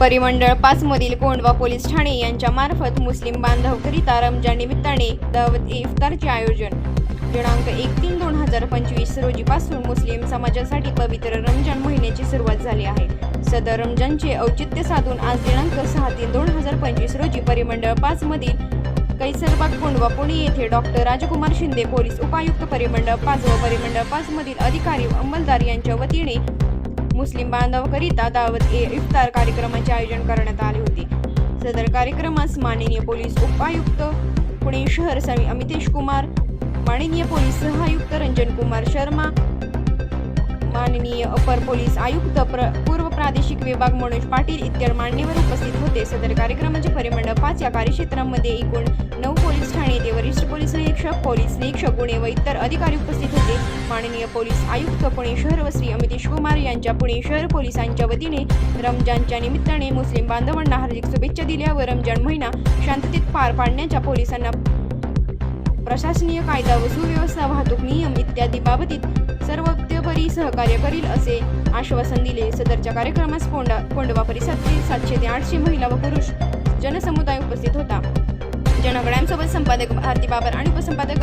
परिमंडळ पाच मधील कोंडवा पोलीस ठाणे यांच्या मार्फत मुस्लिम बांधवकरिता रमजान निमित्ताने दावत इफ्तारचे आयोजन. दिनांक एक तीन दोन हजार पंचवीस रोजीपासून मुस्लिम समाजासाठी पवित्र रमजान महिन्याची सुरुवात झाली आहे. सदर रमजानचे औचित्य साधून आज दिनांक सहा तीन दोन हजार पंचवीस रोजी परिमंडळ पाच मधील कैसरबाग कोंडवा पुणे येथे डॉक्टर राजकुमार शिंदे पोलीस उपायुक्त परिमंडळ पाच व परिमंडळ पाच मधील अधिकारी अंमलदार यांच्या वतीने मुस्लिम बांधवाकरिता दावत ए इफ्तार कार्यक्रमाचे आयोजन करण्यात आले होते. सदर कार्यक्रमास माननीय पोलीस उपायुक्त पुणे शहर स्वामी अमितेश कुमार माननीय पोलीस सहायुक्त रंजन कुमार शर्मा माननीय अपर पोलीस आयुक्त प्र पूर्व प्रादेशिक विभाग मनोज पाटील इत्यादी मान्यवर उपस्थित होते. सदर कार्यक्रमाचे परिमंडळ पाच या कार्यक्षेत्रामध्ये एकूण नऊ पोलीस ठाणे ते वरिष्ठ पोलीस निरीक्षक पोलीस निरीक्षक गुणे व इतर अधिकारी उपस्थित होते. माननीय पोलीस आयुक्त पुणे शहर व श्री अमितेश कुमार यांच्या पुणे शहर पोलिसांच्या वतीने रमजानच्या निमित्ताने मुस्लिम बांधवांना हार्दिक शुभेच्छा दिल्या व रमजान महिना शांततेत पार पाडण्याच्या पोलिसांना प्रशासनीय कायदा व सुव्यवस्था वाहतूक नियम इत्यादी बाबतीत सर्वोत्तपरी सहकार्य करील असे आश्वासन दिले. सदरच्या कार्यक्रमास कोंडा कोंडवा परिसरातील सातशे ते आठशे महिला व पुरुष जनसमुदाय उपस्थित होता. जनगड्यांसोबत संपादक भारती बाबर आणि उपसंपादक